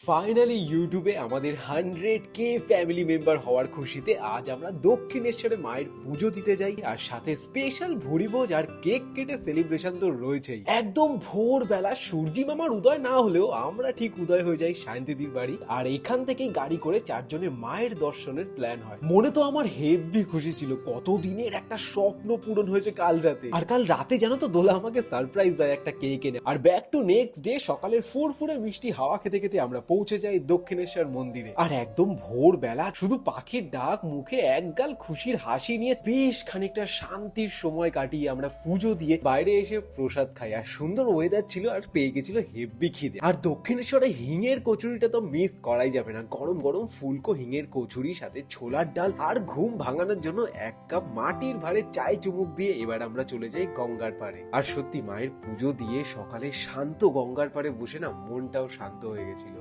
Finally ইউটিউবে আমাদের hundred কে family member হওয়ার খুশিতে আজ আমরা দক্ষিণেশ্বরে মায়ের পুজো দিতে যাই আর সাথে স্পেশাল ভুড়িভোজ আর কেক কেটে সেলিব্রেশন তো রয়েছেই। একদম ভোরবেলা সূর্যি মামার উদয় না হলেও আমরা ঠিক উদয় হয়ে যাই শান্তিদির বাড়ি আর এখান থেকেই গাড়ি করে চারজনে মায়ের দর্শনের প্ল্যান হয়। মনে তো আমার হেভি খুশি ছিল, কত দিনের একটা স্বপ্ন পূরণ হয়েছে কাল রাতে। আর কাল রাতে জানো তো দোলা আমাকে সারপ্রাইজ দেয় একটা কেক এনে। আর ব্যাক টু নেক্সট ডে সকালের ফুরফুরে মিষ্টি হাওয়া খেতে খেতে আমরা পৌঁছে যাই দক্ষিণেশ্বর মন্দিরে। আর একদম ভোরবেলা শুধু পাখির ডাক, মুখে একগাল খুশির হাসি নিয়ে বেশ খানিকটা শান্তির সময় কাটিয়ে আমরা পুজো দিয়ে বাইরে এসে প্রসাদ খাই। আর সুন্দর ওয়েদার ছিল আর পেয়ে গেছিল হেব্বি খিদে। আর দক্ষিণেশ্বরে হিঙের কচুরিটা তো মিস করাই যাবে না। গরম গরম ফুলকো হিঙের কচুরি সাথে ছোলার ডাল আর ঘুম ভাঙানোর জন্য এক কাপ মাটির ভারে চায় চুমুক দিয়ে এবার আমরা চলে যাই গঙ্গার পাড়ে। আর সত্যি মায়ের পুজো দিয়ে সকালে শান্ত গঙ্গার পাড়ে বসে না মনটাও শান্ত হয়ে গেছিল।